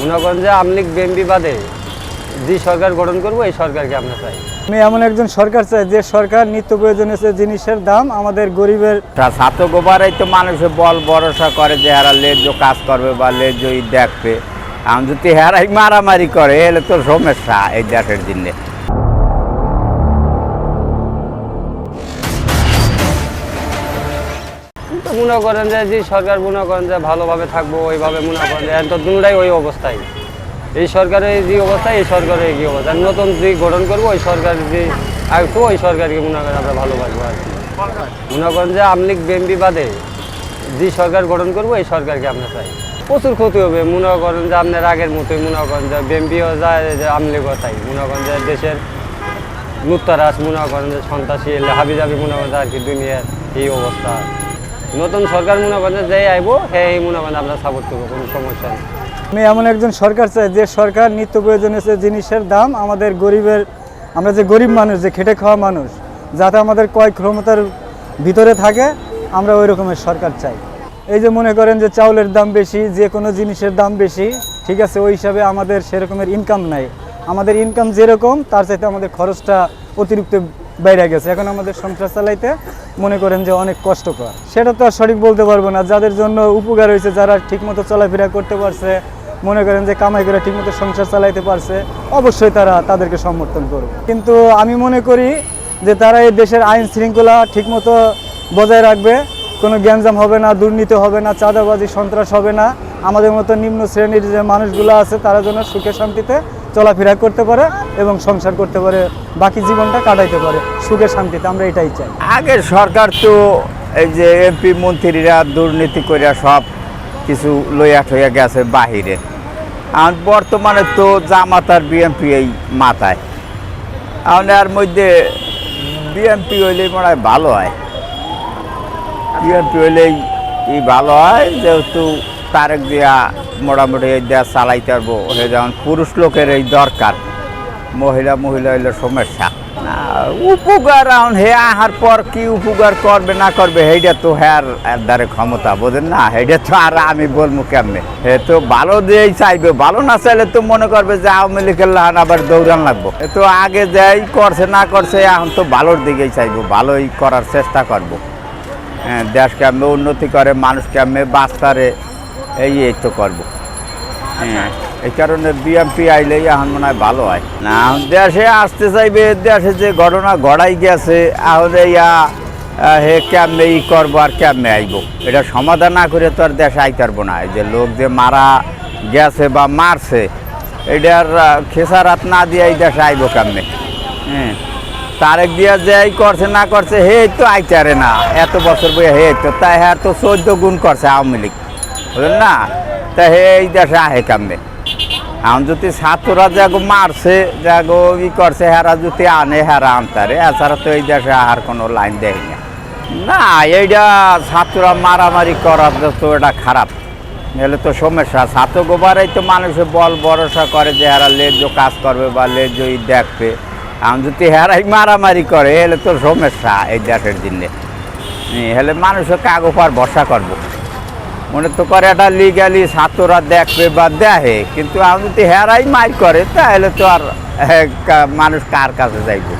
মনে করেন যে বিএনপি বাদে যে সরকার গঠন করব এই সরকারকে আমরা চাই। আমি এমন একজন সরকার চাই যে সরকার নিত্য প্রয়োজনীয় জিনিসের দাম আমাদের গরিবের ছাত্র গোবারাই তো মানুষের বল ভরসা করে যে হারা লেজো কাজ করবে বা লেজ ই দেখবে। আমি যদি হেরাই মারামারি করে এলে তো সমস্যা এই দেশের জন্যে। মনে করেন যে যে সরকার মনে করেন যে ভালোভাবে থাকব ওইভাবে মনে করেন যে তো দুটাই ওই অবস্থায় এই সরকারের যে অবস্থা এই সরকারের কি অবস্থা নতুন যে গঠন করব ওই সরকার যে আসব ওই সরকারকে মনে করেন আমরা ভালোবাসবো আর কি মনে করেন যে আমলিক বিএমপি বাদে যে সরকার গঠন করব এই সরকারকে আমরা চাই প্রচুর ক্ষতি হবে মনে করেন যে আপনার আগের মতোই মনে করেন যে বিএমপিও যায় যে আমলিগও তাই মনে করেন যে দেশের লুত্তারাস মনে করেন যে সন্ত্রাসী এলে হাবি জাবি মনে করেন আর কি দুনিয়ার এই অবস্থা নতুন সরকার মনে করেন যে আইবো, সেই মনে করেন আমরা সাপোর্ট করব, কোনো সমস্যা নেই। আমি এমন একজন সরকার চাই, যে সরকার নিত্য প্রয়োজনীয় জিনিসের দাম আমাদের গরিবের, আমরা যে গরিব মানুষ, যে খেটে খাওয়া মানুষ, যাতে আমাদের ক্রয় ক্ষমতার ভিতরে থাকে, আমরা ওই রকমের সরকার চাই। এই যে মনে করেন যে চাউলের দাম বেশি, যে কোনো জিনিসের দাম বেশি, ঠিক আছে, ওই হিসাবে আমাদের সেরকমের ইনকাম নাই। আমাদের ইনকাম যেরকম, তার চাইতে আমাদের খরচটা অতিরিক্ত বেড়ে গেছে। এখন আমাদের সংসার চালাইতে মনে করেন যে অনেক কষ্টকর। সেটা তো আর সঠিক বলতে পারব না। যাদের জন্য উপকার হয়েছে, যারা ঠিকমতো চলাফেরা করতে পারছে, মনে করেন যে কামাই করে ঠিকমতো সংসার চালাইতে পারছে, অবশ্যই তারা তাদেরকে সমর্থন করবে। কিন্তু আমি মনে করি যে তারা এই দেশের আইন শৃঙ্খলা ঠিকমতো বজায় রাখবে, কোনো গ্যাঞ্জাম হবে না, দুর্নীতি হবে না, চাঁদাবাজি, সন্ত্রাস হবে না। আমাদের মতো নিম্ন শ্রেণির যে মানুষগুলো আছে, তারা যেন সুখে শান্তিতে চলাফেরা করতে পারে এবং সংসার করতে পারে, বাকি জীবনটা কাটাইতে পারে, সুখে শান্তিতে, আমরা এটাই চাই। আগের সরকার তো এই যে এমপি মন্ত্রীরা দুর্নীতি করিয়া সব কিছু লইয়া ঠইয়া গেছে বাহিরে। আর বর্তমানে তো জামাত আর বিএমপি এই মাথায়। এর মধ্যে বিএমপি হইলেই মনে হয় ভালো হয়। বিএমপি হইলেই ভালো হয়, যেহেতু তারেক দিয়া মোটামুটি এই দেশ চালাইতে পারব। যেমন পুরুষ লোকের এই দরকার, মহিলা মহিলা হইলে সমস্যা। উপকার এখন হে, আহার পর কি উপকার করবে, না করবে সেইটা তো হ্যার দ্বারে ক্ষমতা, বোঝেন না? সেইটা তো আর আমি বলব কেমনে? হে তো ভালো দিয়েই চাইবে, ভালো না চাইলে তো মনে করবে যে আওয়ামী লীগের লাহান আবার দৌড়ান লাগবো। এ তো আগে যাই করছে, না করছে, এখন তো ভালোর দিকেই চাইব, ভালোই করার চেষ্টা করব। হ্যাঁ দেশ কেমনে উন্নতি করে মানুষ কেমনে বাঁচতারে এই এই তো করব। হ্যাঁ। এই কারণে বিএমপি আইলেই এখন মনে হয় ভালো হয়। না। এখন দেশে আসতে চাইবে দেশে যে ঘটনা ঘটাই গেছে এখন ইয়া হে কেমনে ই করব আর কেমনে আইব? এটা সমাধান না করে তো আর দেশে আইতে পারব না। যে লোক যে মারা গেছে বা মারছে এটার খেসারাত না দিয়ে এই দেশে আইব কেমনে? হ্যাঁ। তারেক দিয়া যে এই করছে না করছে হে তো আইতারে না। এত বছর বইয়া হে তো তাই হ্যাঁ তো চোদ্দ গুণ করছে আওয়ামী লীগ। বুঝলেন না, তা হে, এই দেশে আহে কামনে? এখন যদি ছাত্ররা যাগো, মারছে যাগো, ই করছে, হেরা যদি আনে, হেরা আনতারে। এছাড়া তো এই দেশে আহার কোনো লাইন দেয় না। না এইটা ছাত্ররা মারামারি করার তো এটা খারাপ। এলে তো সমস্যা। ছাত্র গোবারাই তো মানুষে বল ভরসা করে যে হেরা লেজো কাজ করবে বা লেজো দেখবে। এখন যদি হেরাই মারামারি করে, এলে তো সমস্যা এই দেশের জন্যে হলে মানুষের কাগজ ভরসা করব। মনে তো করে এটা লিগালি ছাত্ররা দেখবে বা দেখে, কিন্তু আমি যদি হেরাই মার করে, তাহলে তো আর মানুষ কার কাছে যাইবে?